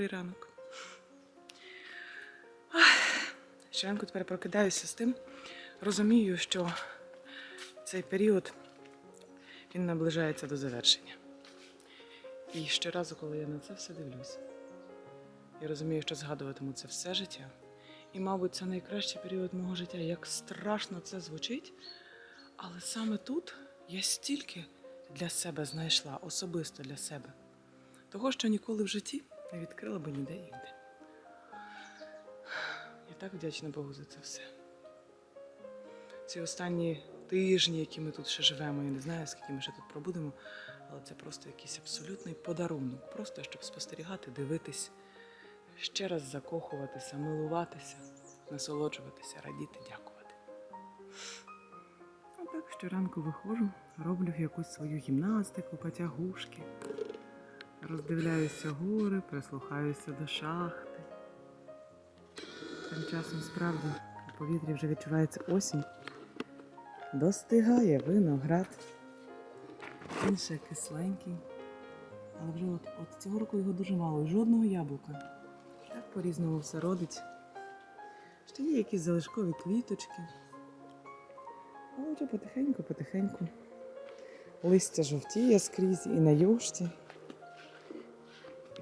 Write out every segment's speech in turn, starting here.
Добрий ранок. Щоранку тепер прокидаюся з тим. Розумію, що цей період він наближається до завершення. І щоразу, коли я на це все дивлюсь, я розумію, що згадуватиму це все життя. І, мабуть, це найкращий період мого життя. Як страшно це звучить, але саме тут я стільки для себе знайшла, особисто для себе. Того, що ніколи в житті не відкрила би ніде інде. Я так вдячна Богу за це все. Ці останні тижні, які ми тут ще живемо, я не знаю, скільки ми ще тут пробудемо, але це просто якийсь абсолютний подарунок. Просто щоб спостерігати, дивитись, ще раз закохуватися, милуватися, насолоджуватися, радіти, дякувати. А так щоранку виходжу, роблю якусь свою гімнастику, потягушки. Роздивляюся гори, прислухаюся до шахти. Тим часом справді у повітрі вже відчувається осінь. Достигає виноград. Він ще кисленький. Але вже от, от цього року його дуже мало, жодного яблука. Так по-різному все родить. Ще є якісь залишкові квіточки. Але вже потихеньку, потихеньку. Листя жовтіє скрізь і на юшті,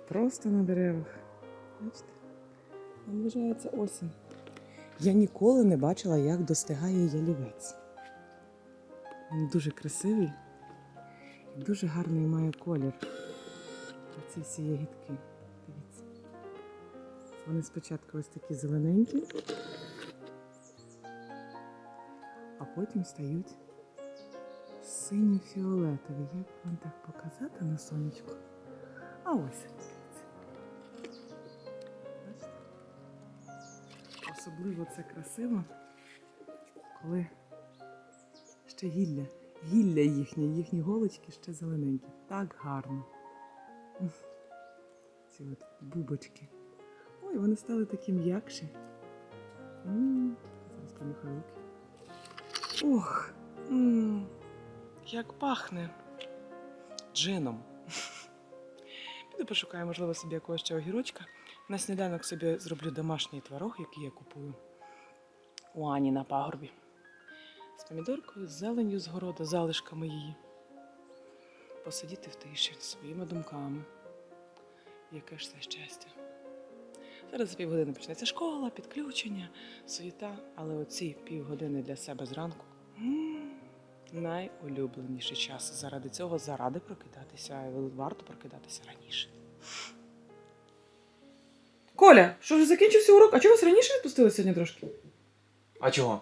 просто на деревах. Бачите? Наближається осінь. Я ніколи не бачила, як достигає ялівець. Він дуже красивий і дуже гарний має колір. Оці всі ягідки. Дивіться. Вони спочатку ось такі зелененькі, а потім стають синьо-фіолетові. Як вам так показати на сонечку? А ось. Особливо це красиво, коли ще гілля, гілля їхнє, їхні голочки ще зелененькі. Так гарно. Ці от бубочки. Ой, вони стали такі м'якші. Зараз понюхаю руки. Ох, як пахне джином. Піду пошукаю, можливо, собі якогось ще огірочка. На сніданок собі зроблю домашній творог, який я купую у Ані на пагорбі. З помідоркою, з зеленню з городу, залишками її. Посидіти в тиші своїми думками. Яке ж це щастя. Зараз за півгодини почнеться школа, підключення, суєта, але оці півгодини для себе зранку найулюбленіший час. Заради цього, заради прокидатися, варто прокидатися раніше. Коля, що вже закінчився урок? А чого вас раніше відпустили сьогодні трошки? А чого?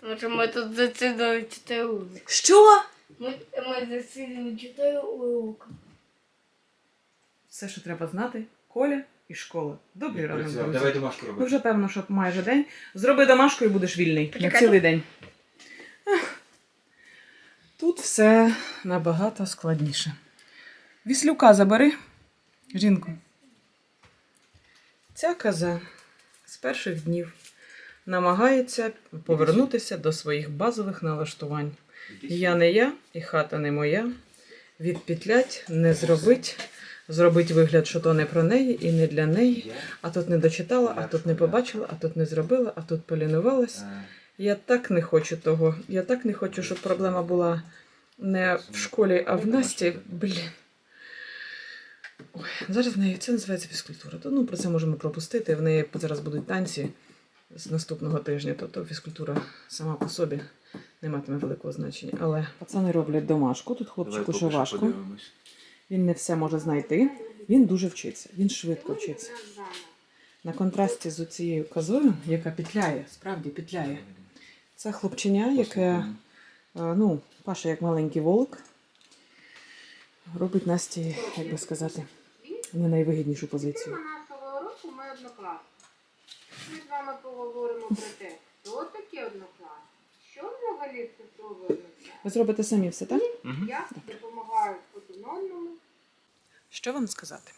Тому що ми тут засідали 4 уроки. Що? Ми, ми засідали 4 уроки. Все, що треба знати, Коля і школа. Добрий ранок, друзі. Давай домашку Ну робити. вже певно, що майже день. Зроби домашку і будеш вільний на цілий день. Ех. Тут все набагато складніше. Віслюка забери, жінку. Ця коза з перших днів намагається повернутися до своїх базових налаштувань. Я не я, і хата не моя. Відпітлять, не зробить, зробить вигляд, що то не про неї і не для неї. А тут не дочитала, а тут не побачила, а тут не зробила, а тут полінувалась. Я так не хочу того. Я так не хочу, щоб проблема була не в школі, а в Насті. Блін. Ой, зараз в неї це називається фізкультура. То ну про це можемо пропустити. В неї зараз будуть танці з наступного тижня, тобто фізкультура сама по собі не матиме великого значення. Але пацани роблять домашку. Тут хлопчику ще важко. подивимось. Він не все може знайти. Він дуже вчиться, він швидко вчиться. На контрасті з цією козою, яка петляє, справді петляє. Це хлопченя, яке, е, ну, Паша як маленький волк, робить Насті, як би сказати, не найвигіднішу позицію. нашого року ми однокласники. Ми з вами поговоримо про те, хто таке однокласник, що взагалі це слово. Ви зробите самі все, так? Я допомагаю один одному. Що вам сказати?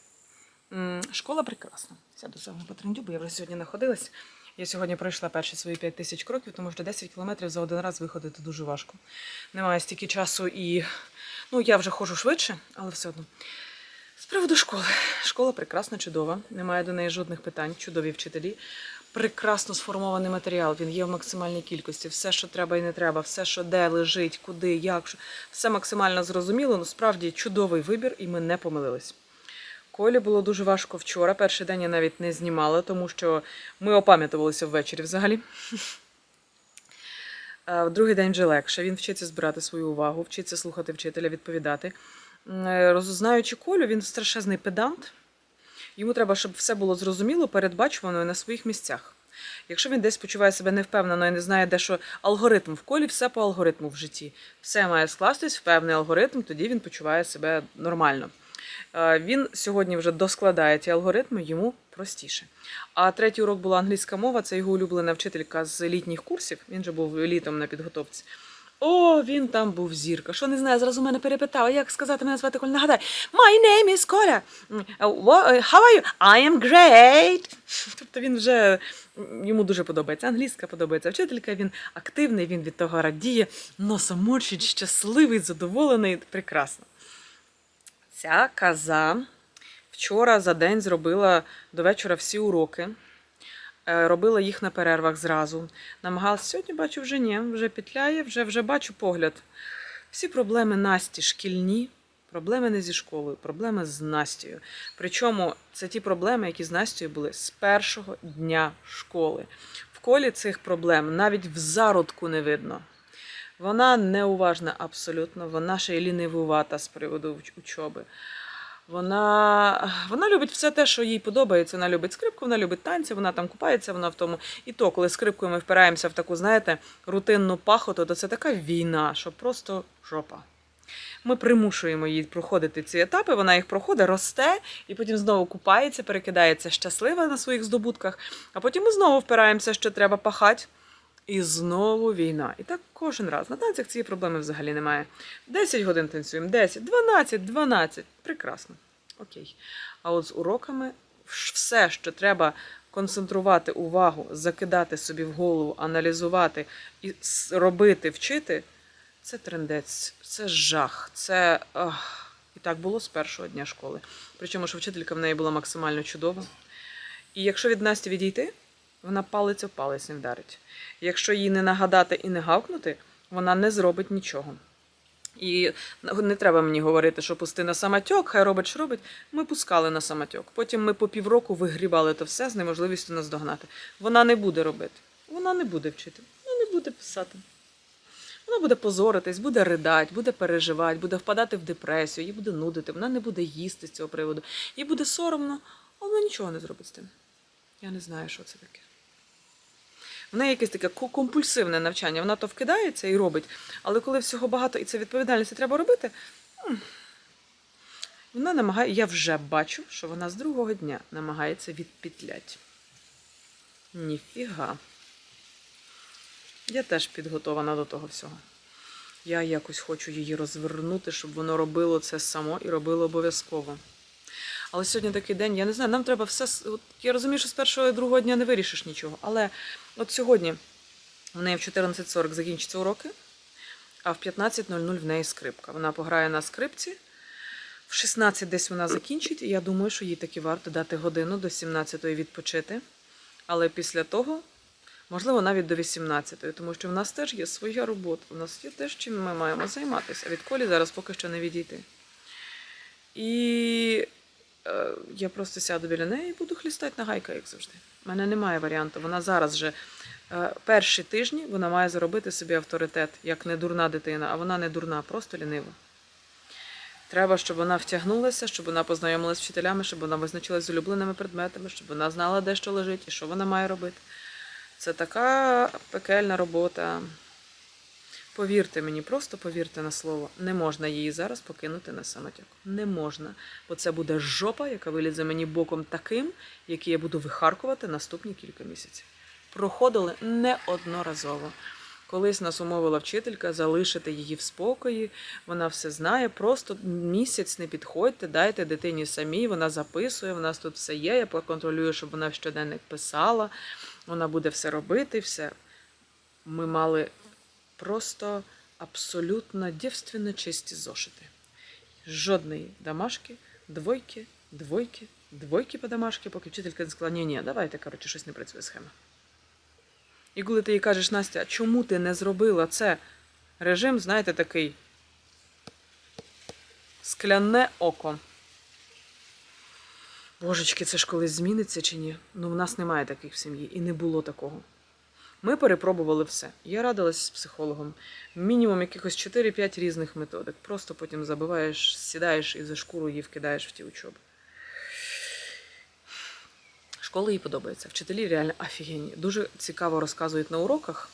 М, Школа прекрасна. Сяду з вами по трендю, бо я вже сьогодні знаходилась. Я сьогодні пройшла перші свої 5 тисяч кроків, тому що 10 кілометрів за один раз виходити дуже важко. Немає стільки часу і ну, я вже ходжу швидше, але все одно. З приводу школи. Школа прекрасна, чудова. Немає до неї жодних питань. Чудові вчителі. Прекрасно сформований матеріал. Він є в максимальній кількості. Все, що треба і не треба, все, що де лежить, куди, як, все максимально зрозуміло. Ну, справді чудовий вибір, і ми не помилились. Колі було дуже важко вчора. Перший день я навіть не знімала, тому що ми опам'ятувалися ввечері взагалі. Е, В другий день вже легше. Він вчиться збирати свою увагу, вчиться слухати вчителя, відповідати. Е, Розузнаючи Колю, він страшезний педант. Йому треба, щоб все було зрозуміло, передбачувано і на своїх місцях. Якщо він десь почуває себе невпевнено і не знає, де що алгоритм в колі, все по алгоритму в житті. Все має скластись в певний алгоритм, тоді він почуває себе нормально. Е, Він сьогодні вже доскладає ті алгоритми, йому простіше. А третій урок була англійська мова, це його улюблена вчителька з літніх курсів. Він же був літом на підготовці. О, він там був зірка. Що не знаю, зразу мене перепитав, як сказати мене звати Коля. Нагадай, my name is Коля. Uh, How are you? I am great. Тобто він вже йому дуже подобається. Англійська подобається вчителька, він активний, він від того радіє, носа морщить, щасливий, задоволений. Прекрасно. Ця каза вчора за день зробила до вечора всі уроки. Е, Робила їх на перервах зразу. Намагалася сьогодні, бачу, вже ні, вже петляє, вже, вже бачу погляд. Всі проблеми Насті шкільні, проблеми не зі школою, проблеми з Настю. Причому це ті проблеми, які з Настю були з першого дня школи. В колі цих проблем навіть в зародку не видно. Вона неуважна абсолютно, вона ще й лінивувата з приводу учоби. Вона, вона любить все те, що їй подобається. Вона любить скрипку, вона любить танці, вона там купається, вона в тому. І то, коли скрипкою ми впираємося в таку, знаєте, рутинну пахоту, то це така війна, що просто жопа. Ми примушуємо її проходити ці етапи, вона їх проходить, росте, і потім знову купається, перекидається щаслива на своїх здобутках, а потім ми знову впираємося, що треба пахати. І знову війна. І так кожен раз. На танцях цієї проблеми взагалі немає. 10 годин танцюємо, 10, 12, 12. Прекрасно. Окей. А от з уроками все, що треба концентрувати увагу, закидати собі в голову, аналізувати і робити, вчити, це трендець, це жах, це. Ах. І так було з першого дня школи. Причому, що вчителька в неї була максимально чудова. І якщо від Насті відійти, вона палець о палець не вдарить. Якщо їй не нагадати і не гавкнути, вона не зробить нічого. І не треба мені говорити, що пусти на самотьок, хай робить, що робить. Ми пускали на самотьок. Потім ми по півроку вигрібали то все з неможливістю наздогнати. Вона не буде робити. Вона не буде вчити, вона не буде писати. Вона буде позоритись, буде ридати, буде переживати, буде впадати в депресію, їй буде нудити, вона не буде їсти з цього приводу. Їй буде соромно, а вона нічого не зробить з тим. Я не знаю, що це таке. В неї якесь таке компульсивне навчання. Вона то вкидається і робить. Але коли всього багато і це відповідальність треба робити, вона намагає. Я вже бачу, що вона з другого дня намагається відпітлять. Ніфіга. Я теж підготована до того всього. Я якось хочу її розвернути, щоб воно робило це само і робило обов'язково. Але сьогодні такий день, я не знаю, нам треба все. От, я розумію, що з першого і другого дня не вирішиш нічого. Але от сьогодні в неї в 14.40 закінчаться уроки, а в 15.00 в неї скрипка. Вона пограє на скрипці. В 16 десь вона закінчить, і я думаю, що їй таки варто дати годину до 17-ї відпочити. Але після того, можливо, навіть до 18-ї, тому що в нас теж є своя робота, в нас є теж чим ми маємо займатися. Від колі зараз поки що не відійти. І я просто сяду біля неї і буду хлістати на гайка, як завжди. У мене немає варіанту. Вона зараз же е, перші тижні вона має заробити собі авторитет, як не дурна дитина, а вона не дурна, просто лінива. Треба, щоб вона втягнулася, щоб вона познайомилася з вчителями, щоб вона визначилася з улюбленими предметами, щоб вона знала, де що лежить і що вона має робити. Це така пекельна робота. Повірте мені, просто повірте на слово, не можна її зараз покинути на самотяк. Не можна. Бо це буде жопа, яка вилізе мені боком таким, який я буду вихаркувати наступні кілька місяців. Проходили неодноразово. Колись нас умовила вчителька залишити її в спокої, вона все знає. Просто місяць не підходьте, дайте дитині самій, вона записує, в нас тут все є. Я проконтролюю, щоб вона в щоденник писала, вона буде все робити, все. Ми мали просто абсолютно дівственно чисті зошити. Жодної домашки, двойки, двойки, двойки по домашки, поки вчителька не сказала, ні, ні, давайте, коротше, щось не працює схема. І коли ти їй кажеш, Настя, чому ти не зробила це? Режим, знаєте, такий скляне око. Божечки, це ж колись зміниться чи ні? Ну, в нас немає таких в сім'ї і не було такого. Ми перепробували все. Я радилась з психологом. Мінімум якихось 4-5 різних методик. Просто потім забиваєш, сідаєш і за шкуру її вкидаєш в ті учоби. Школа їй подобається. Вчителі реально офігенні. Дуже цікаво розказують на уроках,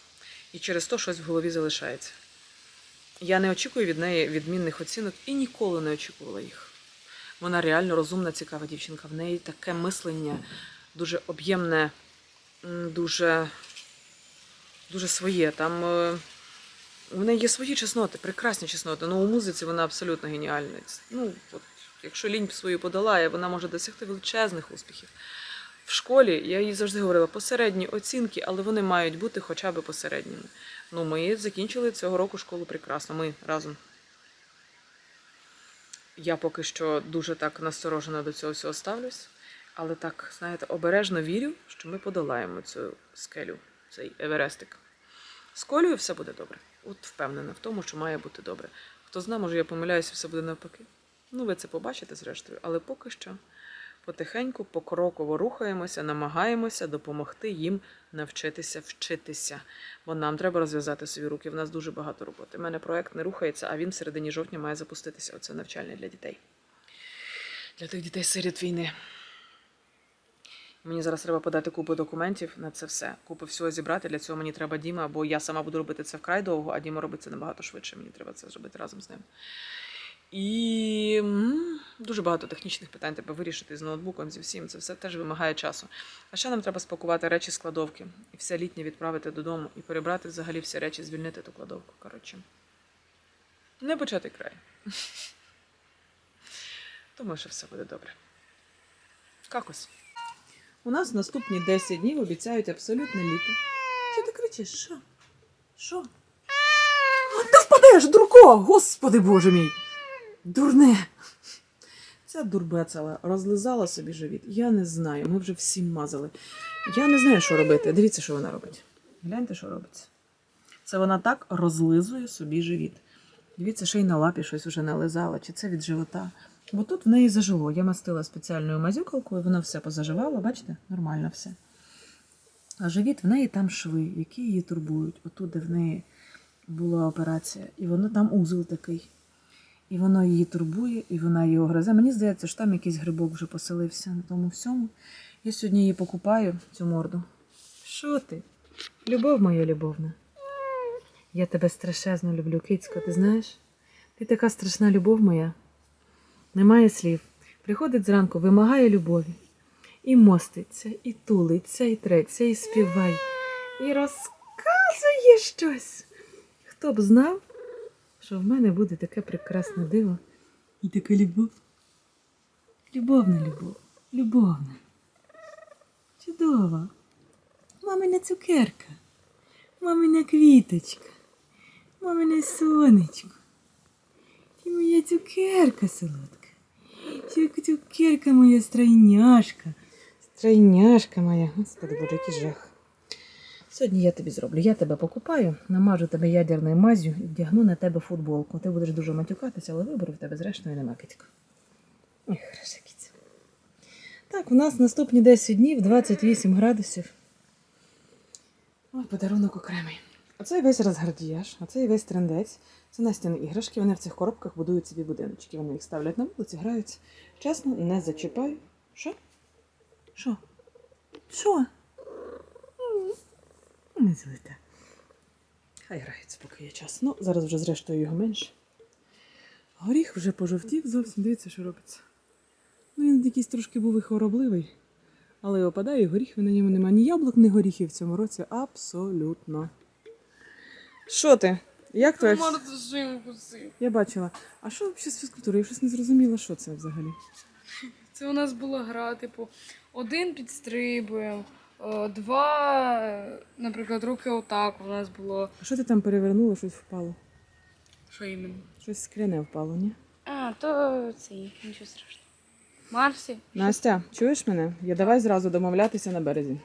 і через то щось в голові залишається. Я не очікую від неї відмінних оцінок і ніколи не очікувала їх. Вона реально розумна, цікава дівчинка. В неї таке мислення дуже об'ємне, дуже, дуже своє. Там е, в неї є свої чесноти, прекрасні чесноти. Ну, у музиці вона абсолютно геніальна. Ну, от, якщо лінь свою подолає, вона може досягти величезних успіхів. В школі я їй завжди говорила посередні оцінки, але вони мають бути хоча б посередніми. Ну, ми закінчили цього року школу прекрасно. Ми разом. Я поки що дуже так насторожено до цього всього ставлюсь, але так, знаєте, обережно вірю, що ми подолаємо цю скелю, цей Еверестик. З Колею все буде добре. От впевнена в тому, що має бути добре. Хто знає, може я помиляюся, все буде навпаки. Ну, ви це побачите зрештою, але поки що потихеньку, покроково рухаємося, намагаємося допомогти їм навчитися вчитися. Бо нам треба розв'язати собі руки. В нас дуже багато роботи. У мене проект не рухається, а він в середині жовтня має запуститися. Оце навчальне для дітей. Для тих дітей серед війни. Мені зараз треба подати купу документів на це все. Купу всього зібрати. Для цього мені треба Діма, бо я сама буду робити це вкрай довго, а Діма робить це набагато швидше. Мені треба це зробити разом з ним. І дуже багато технічних питань треба вирішити з ноутбуком, зі всім. Це все теж вимагає часу. А ще нам треба спакувати речі з кладовки і все літнє відправити додому і перебрати взагалі всі речі, звільнити ту кладовку. Коротше, не почати край. Думаю, що все буде добре. Какось. У нас наступні 10 днів обіцяють абсолютне літо. Що ти кричиш? Що? Що? А ти впадеш, дурко! Господи боже мій! Дурне! Ця дурбецела розлизала собі живіт. Я не знаю, ми вже всім мазали. Я не знаю, що робити. Дивіться, що вона робить. Гляньте, що робиться. Це вона так розлизує собі живіт. Дивіться, ще й на лапі щось вже нализала, чи це від живота. Бо тут в неї зажило. Я мастила спеціальною мазюкалкою, воно все позаживало, бачите? Нормально все. А живіт в неї там шви, які її турбують. Отут, де в неї була операція. І воно там узел такий. І воно її турбує, і вона його гризе. Мені здається, що там якийсь грибок вже поселився на тому всьому. Я сьогодні її покупаю, цю морду. Що ти? Любов моя любовна. Я тебе страшезно люблю, кицько, ти знаєш? Ти така страшна любов моя. Немає слів. Приходить зранку, вимагає любові. І моститься, і тулиться, і треться, і співає, і розказує щось. Хто б знав, що в мене буде таке прекрасне диво і така любов. Любовна любов, любовна. Чудова. Мамина цукерка, мамина квіточка, мамине сонечко. Ти моя цукерка солодка. Цукерка моя стройняшка. Стройняшка моя. Господи, боже, який жах. Сьогодні я тобі зроблю. Я тебе покупаю, намажу тебе ядерною мазю і вдягну на тебе футболку. Ти будеш дуже матюкатися, але вибору в тебе зрештою нема китька. Ой, хороша киця. Так, у нас наступні 10 днів, 28 градусів. Ой, подарунок окремий. Оцей весь розгардіяж, оцей весь трендець. Це Настяні іграшки. Вони в цих коробках будують собі будиночки. Вони їх ставлять на вулиці, граються. Чесно, не зачіпаю. Що? Що? Що? Не злите. Хай граються, поки є час. Ну, зараз вже зрештою його менше. Горіх вже пожовтів зовсім. Дивіться, що робиться. Ну, він якийсь трошки був і хворобливий. Але опадає горіх, і на ньому немає ні яблук, ні горіхів в цьому році. Абсолютно. Що ти? Як твоя? Морду жим кусив. Я бачила. А що взагалі з фізкультурою? Я щось не зрозуміла, що це взагалі. Це у нас була гра, типу, один підстрибуємо, о, два, е, наприклад, руки отак у нас було. А що ти там перевернула, щось впало? Що іменно? Щось скляне впало, ні? А, то це нічого страшного. Марсі. Настя, чуєш мене? Я давай зразу домовлятися на березі.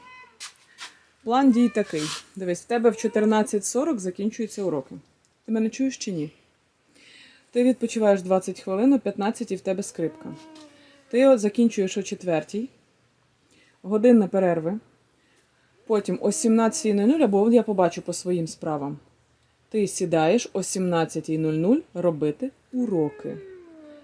План дій такий. Дивись, в тебе в 14.40 закінчуються уроки. Ти мене чуєш чи ні? Ти відпочиваєш 20 хвилин, о 15 і в тебе скрипка. Ти от закінчуєш о 4, годинна перерви. Потім о 17.00, або я побачу по своїм справам. Ти сідаєш о 17.00 робити уроки.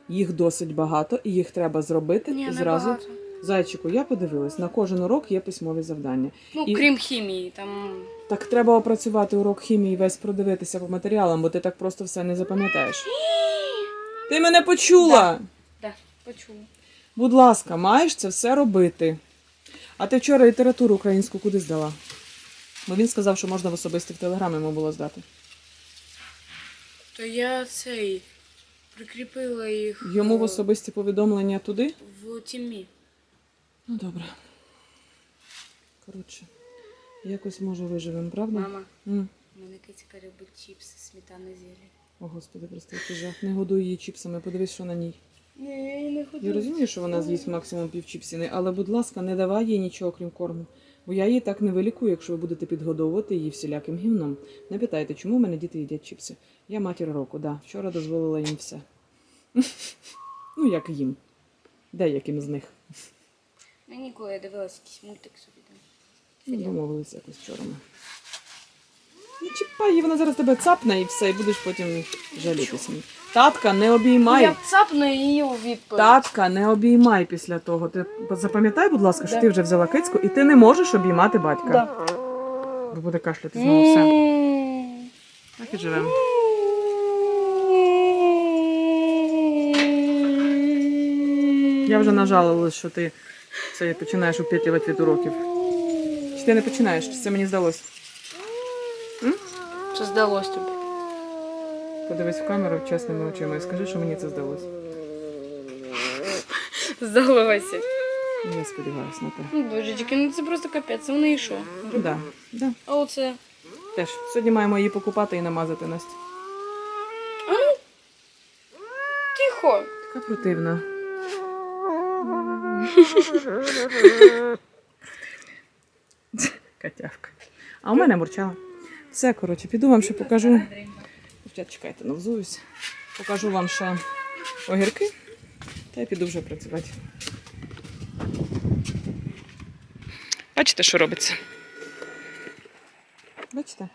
Їх досить багато, і їх треба зробити Ні, зразу. багато. Зайчику, я подивилась, на кожен урок є письмові завдання. Ну, І- крім хімії, там. Так треба опрацювати урок хімії, весь продивитися по матеріалам, бо ти так просто все не запам'ятаєш. Ти мене почула! Да, почула. Будь ласка, маєш це все робити. А ти вчора літературу українську куди здала? Бо він сказав, що можна в особистий в телеграм йому було здати. То я цей прикріпила їх Йому в особисті повідомлення туди? в тімі. Ну добре. Коротше, якось може виживемо, правда? Мама, М. мене кицька любить чіпси, сметани зелень. О, господи, прости, який жах. Не годуй її чіпсами, подивись, що на ній. Ні, я не хочу. Я розумію, що вона з'їсть максимум пів чіпсіни, але, будь ласка, не давай їй нічого крім корму. Бо я її так не вилікую, якщо ви будете підгодовувати її всіляким гімном. Не питайте, чому в мене діти їдять чіпси. Я матір року, да. Вчора дозволила їм все. Ну, як їм. Деяким з них. Я ніколи я дивилася якийсь мультик собі там. Ну, домовилися якось вчора ми. Не чіпай її, вона зараз тебе цапне і все, і будеш потім жалітися. Татка, не обіймай. Я цапну її у відповідь. Татка, не обіймай після того. Ти запам'ятай, будь ласка, що Да. ти вже взяла кицьку, і ти не можеш обіймати батька. Да. Бо буде кашляти знову все. М. Так і живемо. Я вже нажалилась, що ти це починаєш упітлювати від уроків. Чи ти не починаєш? Чи це мені здалося? Що здалось тобі? Подивись в камеру чесними очима і скажи, що мені це здалося. Здалося. Я сподіваюся на те. Ну, божечки, ну це просто капець, це вони і що? Да, да. А оце. Теж. Сьогодні маємо її покупати і намазати Настю. Тихо. Така противна. Котявка. А у мене мурчала. Все, коротше, піду вам ще покажу. Дівчат, чекайте, навзуюсь. Покажу вам ще огірки. Та я піду вже працювати. Бачите, що робиться? Бачите?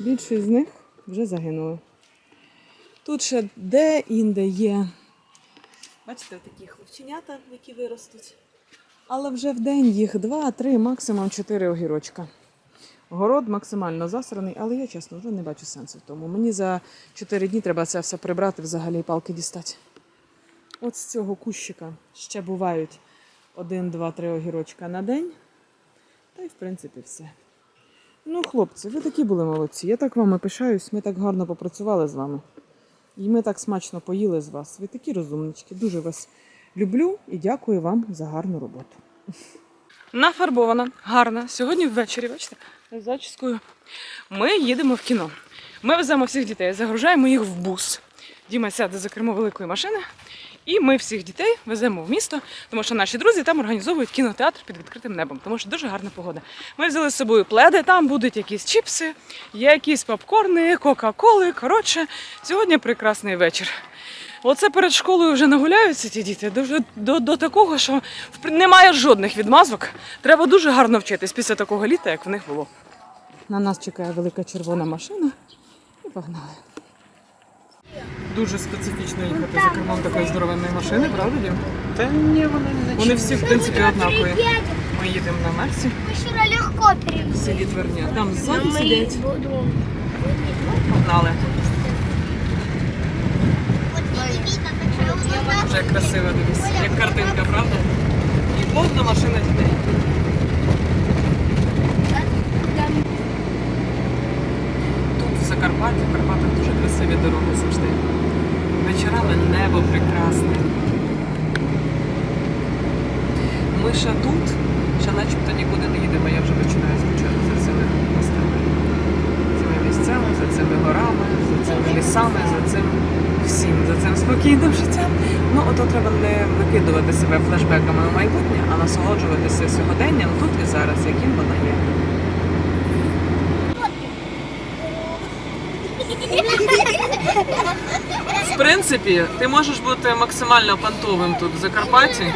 Більшість з них вже загинули. Тут ще де-інде є. Бачите, такі хлопченята, які виростуть. Але вже в день їх два, три, максимум чотири огірочка. Город максимально засраний, але я чесно вже не бачу сенсу в тому. Мені за чотири дні треба це все прибрати, взагалі палки дістати. От з цього кущика ще бувають один, два, три огірочка на день. Та й в принципі все. Ну, хлопці, ви такі були молодці. Я так вами пишаюсь, ми так гарно попрацювали з вами. І ми так смачно поїли з вас. Ви такі розумнички. Дуже вас люблю і дякую вам за гарну роботу. Нафарбована, гарна. Сьогодні ввечері, бачите, з зачіскою. Ми їдемо в кіно. Ми веземо всіх дітей, загружаємо їх в бус. Діма сяде за кермо великої машини, і ми всіх дітей веземо в місто, тому що наші друзі там організовують кінотеатр під відкритим небом, тому що дуже гарна погода. Ми взяли з собою пледи, там будуть якісь чіпси, якісь попкорни, кока-коли. Коротше, сьогодні прекрасний вечір. Оце перед школою вже нагуляються ті діти дуже до, до такого, що немає жодних відмазок. Треба дуже гарно вчитись після такого літа, як в них було. На нас чекає велика червона машина і погнали. Дуже специфічно їхати за кермом такої здоровенної машини, правда, Дім? Та ні, вони не Вони всі, в принципі, однакові. Ми їдемо на Мы вчера легко в перевезли. селі Там ззаді Мы сидять. Погнали. Вже красиво дивись, як картинка, правда? І повна машина дітей. Тут в Закарпатті, в Карпатах дуже красиві дороги завжди. Вечорами небо прекрасне. Ми ще тут, ще начебто нікуди не їдемо, я вже починаю скучати за цими містами. Цими місцями, за цими горами, за цими лісами, за цим всім за цим спокійним життям. Ну, ото треба не викидувати себе флешбеками у майбутнє, а насолоджуватися сьогоденням тут і зараз, яким воно є. В принципі, ти можеш бути максимально понтовим тут в Закарпатті,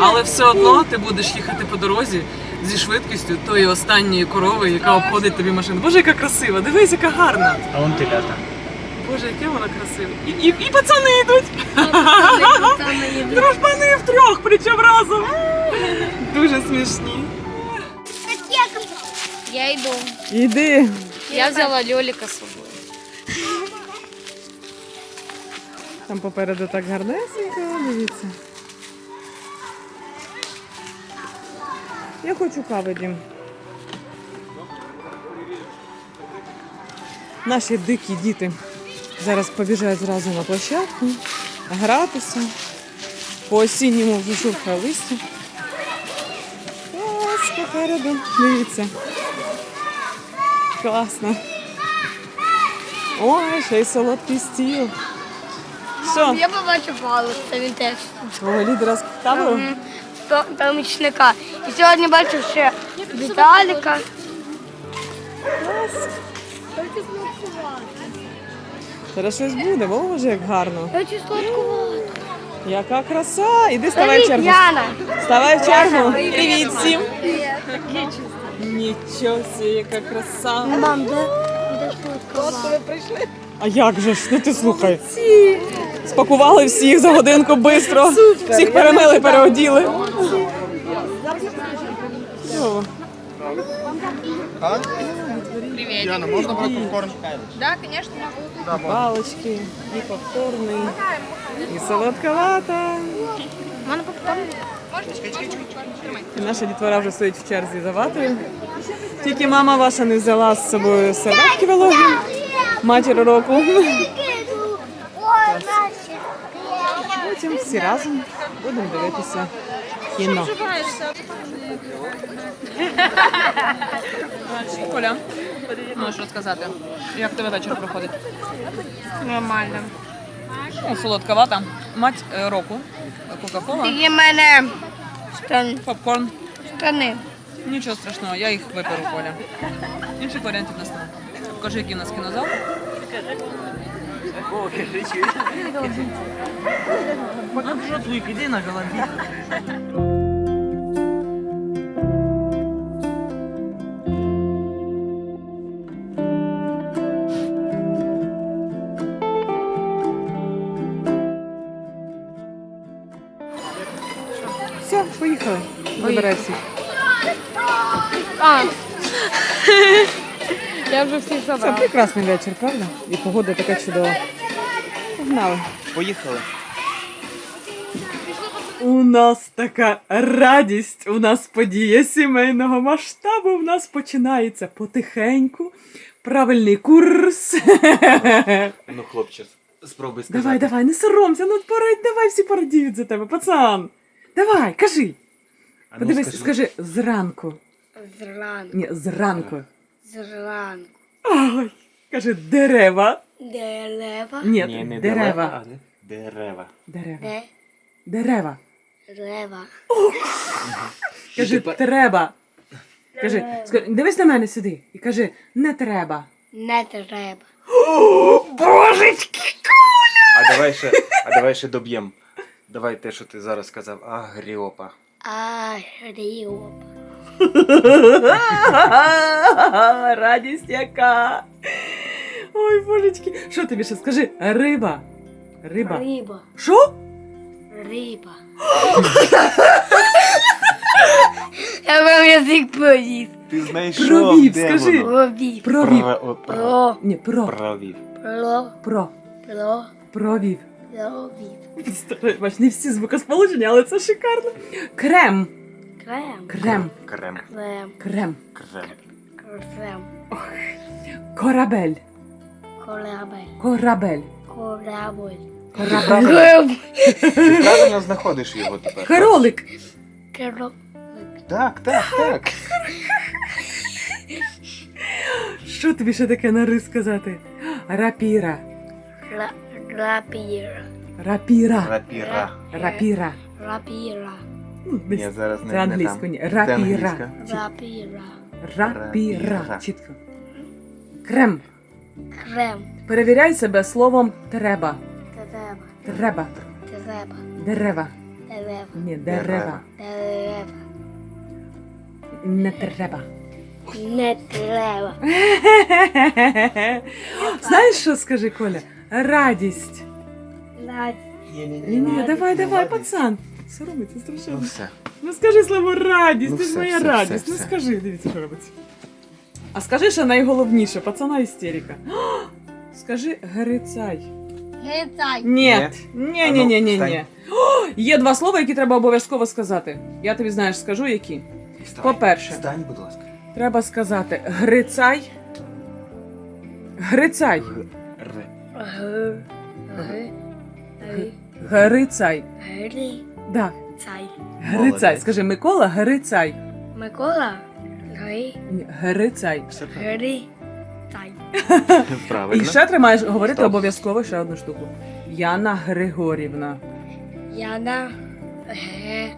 але все одно ти будеш їхати по дорозі зі швидкістю тої останньої корови, яка обходить тобі машину. Боже, яка красива! Дивись, яка гарна! А вон телята. Боже, яке вона красиве. І, і, і пацани йдуть! Дружбани втрьох, причому разом. Дуже смішні. Я йду. Іди. Я взяла Льоліка з собою. Там попереду так гарнесенько, дивіться. Я хочу кави, Дім. Наші дикі діти зараз побіжають зразу на площадку, гратися. По осінньому вже шурхає листя. Ось попереду. Дивіться. Класно. Ой, ще й солодкий стіл. Що? Я побачив це він теж. Твого лідера з табору? Помічника. І сьогодні бачив ще Віталіка. Зараз щось буде, боже, як гарно. Я хочу сладкувати. Яка краса! Іди ставай в чергу. Яна. Ставай в чергу. Привіт всім. Нічого собі, яка краса. Мам, де, де сладкувати? А як же ж? Ну ти слухай. Спакували всіх за годинку швидко. Всіх перемили, переоділи. О, Яна, можна брати попкорн? Палочки, і повторний, і солодка вата. Мене попкорн. І наша дітвора вже стоїть в черзі за ватою. Тільки мама ваша не взяла з собою серветки вологі. Матір року. Потім всі разом будемо дивитися кіно. Коля, можеш розказати, як тебе вечір проходить? Нормально. Ну, солодка вата, мать е, року, Кока-Кола, Тільки мене штани. попкорн. штани. Нічого страшного, я їх виперу, Коля. Інших варіантів нас немає. Покажи, який у нас кінозал. Покажи. Покажи, чуєш? Покажи шашлик, на голомбі. Все, поїхали. Вибирайся. А. Я вже всіх Це забрала. прекрасний вечір, правда? І погода така чудова. Погнали. Поїхали. У нас така радість, у нас подія сімейного масштабу. У нас починається потихеньку. Правильний курс. Ну, хлопче, спробуй сказати. давай, давай, не соромся, ну порадь, давай всі порадіють за тебе, пацан. Давай, кажи. А ну, Подивись, скажи. скажи зранку. Зранку. Ні, зранку. Зранку. Ой, каже дерева. Дерева. Ні, Ні, не дерева. а дерева. Дерева. Де? Дерева. Дерева. Кажи, тепер- треба. Кажи, скажи, дивись на мене сюди і кажи, не треба. Не треба. Божечки! А давай ще, а давай ще доб'єм. Давай те, що ти зараз сказав. Агріопа. А, ріоп. Радість яка. Ой, божечки. Що тобі ще скажи? Риба. Риба. Риба. Що? Риба. Я вам язик поїв. Ти знайшов. Провів, де скажи. Провів. Провів. Про- про- Про. Ні, про. Провів. Про. Про. Про. Провів. Провів. Бач, не всі звукосполучення, але це шикарно. Крем. Крем. Крем. Крем. Крем. Крем. Крем. Крем. Корабель. Корабель. Корабель. Корабель. Корабель. Ти правильно знаходиш його тепер. Кролик. Корабель. Так, так, так. Що тобі ще таке на ри сказати? Рапіра. Рапіра. Рапіра. Рапіра. Рапіра. Рапіра. Ну, десь Ні, зараз не, Це англійською, не ні. там. Рапіра. Англійська. Рапіра. Рапіра. Рапіра. Чітко. Крем. Крем. Перевіряй себе словом треба. Дерева. Треба. Дерева. Дерева. Дерева. Ні, дерева. Дерева. Не треба. Не треба. Знаєш, що скажи, Коля? Радість. На Ні, ні, давай, давай, пацан. Соромиться Ну страшенно. все. Ну скажи слово радість, Ну ти ж моя все, радість. все, ну все. скажи, дивіться, що робиться. А скажи, що найголовніше, пацана істерика. Скажи грицай. Гицай. Ні. Ні, ні, ну, ні, ні, ні. Є два слова, які треба обов'язково сказати. Я тобі знаєш, скажу які. Вставай. По-перше. Встань, будь ласка. Треба сказати грицай. Грицай. Грицай. Гри. Да. Цай. Грицай. Молодець. Скажи Микола, грицай. Микола. Гри. Ні, Грицай. Все правильно. Гри. Цай. Правильно. І ще тримаєш говорити Стоп. обов'язково ще одну штуку. Яна Григорівна. Яна. Г.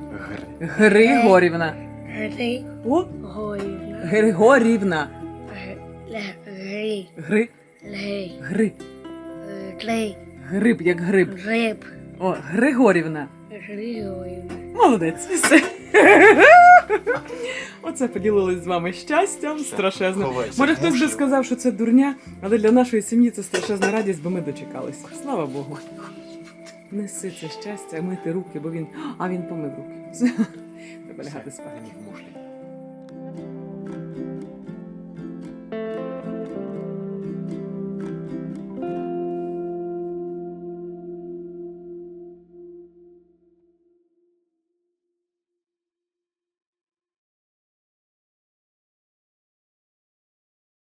Гр. Григорівна. Гри. О, Гоївна. Григорівна. Гри. Гри. Лей. Гри. Гри. Гриб, як гриб. Гриб. О, Григорівна. Григорівна. Молодець. Все. Оце поділились з вами щастям Страшезно. Може, хтось би сказав, що це дурня, але для нашої сім'ї це страшезна радість, бо ми дочекалися. Слава Богу. Неси це щастя, мити руки, бо він. А він помив руки. Все. Треба лягати спати.